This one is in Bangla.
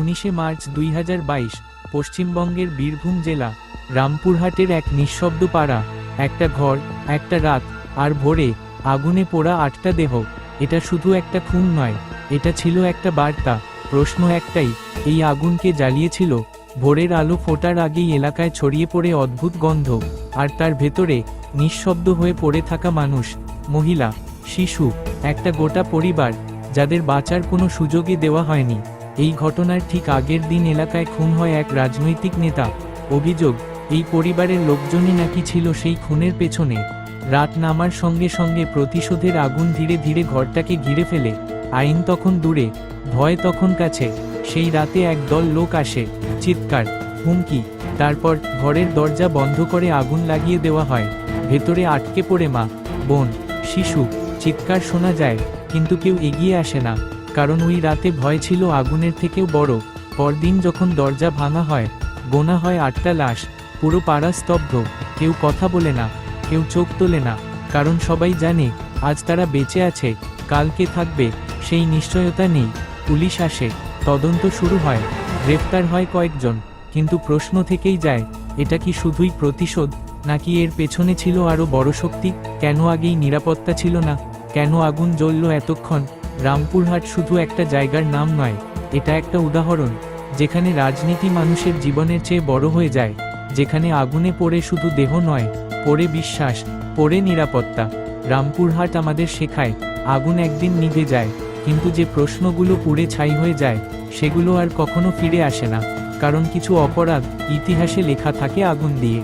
উনিশে মার্চ দুই হাজার বাইশ, পশ্চিমবঙ্গের বীরভূম জেলা, রামপুরহাটের এক নিঃশব্দ পাড়া একটা ঘর, একটা রাত, আর ভোরে, আগুনে পোড়া আটটা দেহ, এটা শুধু একটা খুন নয়, এটা ছিল একটা বার্তা, প্রশ্ন একটাই, এই আগুনকে জ্বালিয়েছিল? ভোরের আলো ফোটার আগেই এলাকায় ছড়িয়ে পড়ে অদ্ভুত গন্ধ, আর তার ভেতরে, নিঃশব্দ হয়ে পড়ে থাকা মানুষ, মহিলা, শিশু, একটা গোটা পরিবার, যাদের বাঁচার কোনো সুযোগই দেওয়া হয়নি। এই ঘটনার ঠিক আগের দিন এলাকায় খুন হয় এক রাজনৈতিক নেতা। অভিযোগ, এই পরিবারের লোকজনই নাকি ছিল সেই খুনের পেছনে। রাত নামার সঙ্গে সঙ্গে প্রতিশোধের আগুন ধীরে ধীরে ঘরটাকে ঘিরে ফেলে। আইন তখন দূরে, ভয় তখন কাছে। সেই রাতে এক দল লোক আসে, চিৎকার, হুমকি, তারপর ঘরের দরজা বন্ধ করে আগুন লাগিয়ে দেওয়া হয়। ভেতরে আটকে পড়ে মা, বোন, শিশু, চিৎকার শোনা যায়, কিন্তু কেউ এগিয়ে আসে না। কারণ ওই রাতে ভয় ছিল আগুনের থেকেও বড়। পরদিন যখন দরজা ভাঙা হয়, গোনা হয় আটটা লাশ, পুরো পাড়া স্তব্ধ, কেউ কথা বলে না, কেউ চোখ তোলে না, কারণ সবাই জানে, আজ তারা বেঁচে আছে, কালকে থাকবে, সেই নিশ্চয়তা নেই, পুলিশ আসে, তদন্ত শুরু হয়, গ্রেফতার হয় কয়েকজন, কিন্তু প্রশ্ন থেকেই যায়, এটা কি শুধুই প্রতিশোধ, নাকি এর পেছনে ছিল আরও বড় শক্তি, কেন আগেই নিরাপত্তা ছিল না, কেন আগুন জ্বলল এতক্ষণ রামপুরহাট শুধু একটা জায়গার নাম নয়, এটা একটা উদাহরণ, যেখানে রাজনীতি মানুষের জীবনের চেয়ে বড় হয়ে যায়, যেখানে আগুনে পড়ে শুধু দেহ নয়, পড়ে বিশ্বাস, পড়ে নিরাপত্তা। রামপুরহাট আমাদের শেখায়, আগুন একদিন নিভে যায়, কিন্তু যে প্রশ্নগুলো পুড়ে ছাই হয়ে যায়, সেগুলো আর কখনো ফিরে আসে না, কারণ কিছু অপরাধ ইতিহাসে লেখা থাকে আগুন দিয়ে।